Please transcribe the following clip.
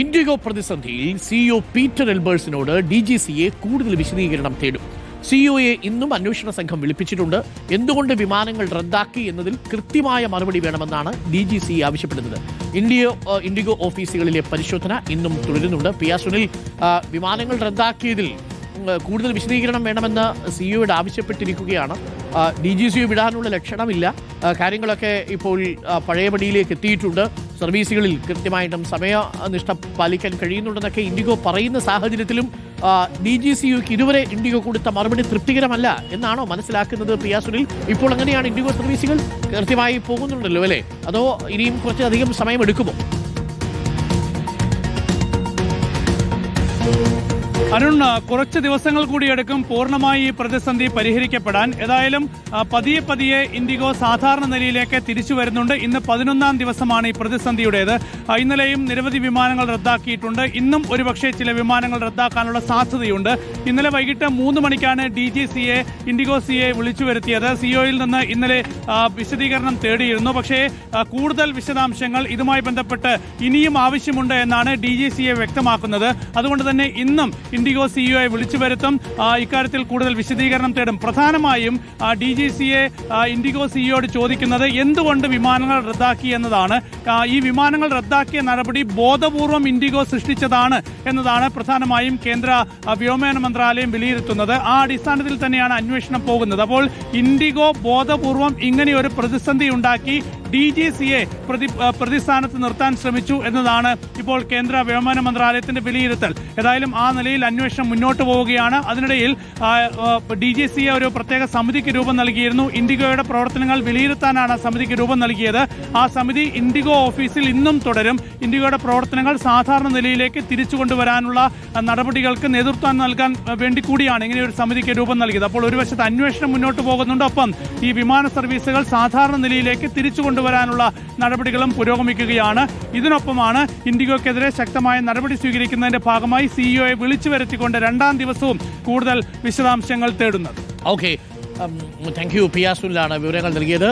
IndiGo പ്രതിസന്ധിയിൽ CEO Peter എൽബേഴ്സിനോട് D G സിയെ കൂടുതൽ വിശദീകരണം തേടും. സിഇഒയെ ഇന്നും അന്വേഷണ സംഘം വിളിപ്പിച്ചിട്ടുണ്ട്. എന്തുകൊണ്ട് വിമാനങ്ങൾ റദ്ദാക്കി എന്നതിൽ കൃത്യമായ മറുപടി വേണമെന്നാണ് ഡി ജി സി ആവശ്യപ്പെടുന്നത്. ഇന്ത്യ ഇൻഡിഗോ ഓഫീസുകളിലെ പരിശോധന ഇന്നും തുടരുന്നുണ്ട്. പി ആർ സുനിൽ വിമാനങ്ങൾ റദ്ദാക്കിയതിൽ കൂടുതൽ വിശദീകരണം വേണമെന്ന് സിഇഒയോട് ആവശ്യപ്പെട്ടിരിക്കുകയാണ്. ഡി ജി സിയെ വിടാനുള്ള ലക്ഷണമില്ല. കാര്യങ്ങളൊക്കെ ഇപ്പോൾ പഴയപടിയിലേക്ക് എത്തിയിട്ടുണ്ട്. സർവീസുകളിൽ കൃത്യമായിട്ടും സമയനിഷ്ഠ പാലിക്കാൻ കഴിയുന്നുണ്ടെന്നൊക്കെ ഇൻഡിഗോ പറയുന്ന സാഹചര്യത്തിലും ഡി ജി സി യുക്ക് ഇതുവരെ ഇൻഡിഗോ കൊടുത്ത മറുപടി തൃപ്തികരമല്ല എന്നാണോ മനസ്സിലാക്കുന്നത് പി ആർ സുനിൽ? ഇപ്പോൾ അങ്ങനെയാണ് ഇൻഡിഗോ സർവീസുകൾ കൃത്യമായി പോകുന്നുണ്ടല്ലോ അല്ലേ? അതോ ഇനിയും കുറച്ചധികം സമയം അരുൺ കുറച്ച് ദിവസങ്ങൾ കൂടി എടുക്കും പൂർണമായി ഈ പ്രതിസന്ധി പരിഹരിക്കപ്പെടാൻ. ഏതായാലും പതിയെ പതിയെ ഇൻഡിഗോ സാധാരണ നിലയിലേക്ക് തിരിച്ചു വരുന്നുണ്ട്. ഇന്ന് പതിനൊന്നാം ദിവസമാണ് ഈ പ്രതിസന്ധിയുടേത്. ഇന്നലെയും നിരവധി വിമാനങ്ങൾ റദ്ദാക്കിയിട്ടുണ്ട്. ഇന്നും ഒരുപക്ഷെ ചില വിമാനങ്ങൾ റദ്ദാക്കാനുള്ള സാധ്യതയുണ്ട്. ഇന്നലെ വൈകിട്ട് മൂന്ന് മണിക്കാണ് D G C A IndiGo C A വിളിച്ചു വരുത്തിയത്. സിഒയിൽ നിന്ന് ഇന്നലെ വിശദീകരണം തേടിയിരുന്നു. പക്ഷേ കൂടുതൽ വിശദാംശങ്ങൾ ഇതുമായി ബന്ധപ്പെട്ട് ഇനിയും ആവശ്യമുണ്ട് എന്നാണ് ഡി ജി സി എ വ്യക്തമാക്കുന്നത്. അതുകൊണ്ട് തന്നെ ഇന്നും ഇൻഡിഗോ സിഇഒയെ വിളിച്ചു വരുത്തും. ഇക്കാര്യത്തിൽ കൂടുതൽ വിശദീകരണം തേടും. പ്രധാനമായും ഡി ജി സിയെ ഇൻഡിഗോ സിഇഒയോട് ചോദിക്കുന്നത് എന്തുകൊണ്ട് വിമാനങ്ങൾ റദ്ദാക്കി എന്നതാണ്. ഈ വിമാനങ്ങൾ റദ്ദാക്കിയ നടപടി ബോധപൂർവം ഇൻഡിഗോ സൃഷ്ടിച്ചതാണ് എന്നതാണ് പ്രധാനമായും കേന്ദ്ര വ്യോമയാന മന്ത്രാലയം വിലയിരുത്തുന്നത്. ആ അടിസ്ഥാനത്തിൽ തന്നെയാണ് അന്വേഷണം പോകുന്നത്. അപ്പോൾ ഇൻഡിഗോ ബോധപൂർവം ഇങ്ങനെ ഒരു പ്രതിസന്ധി ഉണ്ടാക്കി ഡി ജി സിയെ പ്രതി പ്രതിസ്ഥാനത്ത് നിർത്താൻ ശ്രമിച്ചു എന്നതാണ് ഇപ്പോൾ കേന്ദ്ര വ്യോമയാന മന്ത്രാലയത്തിന്റെ വിലയിരുത്തൽ. ഏതായാലും ആ നിലയിൽ അന്വേഷണം മുന്നോട്ട് പോവുകയാണ്. അതിനിടയിൽ ഡി ജി സിയെ ഒരു പ്രത്യേക സമിതിക്ക് രൂപം നൽകിയിരുന്നു. ഇൻഡിഗോയുടെ പ്രവർത്തനങ്ങൾ വിലയിരുത്താനാണ് സമിതിക്ക് രൂപം നൽകിയത്. ആ സമിതി ഇൻഡിഗോ ഓഫീസിൽ ഇന്നും തുടരും. ഇൻഡിഗോയുടെ പ്രവർത്തനങ്ങൾ സാധാരണ നിലയിലേക്ക് തിരിച്ചു കൊണ്ടുവരാനുള്ള നടപടികൾക്ക് നേതൃത്വം നൽകാൻ വേണ്ടി കൂടിയാണ് ഇങ്ങനെ ഒരു സമിതിക്ക് രൂപം നൽകിയത്. അപ്പോൾ ഒരു വശത്ത് അന്വേഷണം മുന്നോട്ട് പോകുന്നുണ്ട്. ഒപ്പം ഈ വിമാന സർവീസുകൾ സാധാരണ നിലയിലേക്ക് തിരിച്ചു കൊണ്ടുവരാനുള്ള നടപടികളും പുരോഗമിക്കുകയാണ്. ഇതിനൊപ്പമാണ് ഇൻഡിഗോക്കെതിരെ ശക്തമായ നടപടി സ്വീകരിക്കുന്നതിന്റെ ഭാഗമായി സിഇഒയെ വിളിച്ചു വരുത്തിക്കൊണ്ട് രണ്ടാം ദിവസവും കൂടുതൽ വിശദാംശങ്ങൾ തേടുന്നത്. ഓക്കെ താങ്ക് യു പിയാസുലാണ് വിവരങ്ങൾ നൽകിയത്.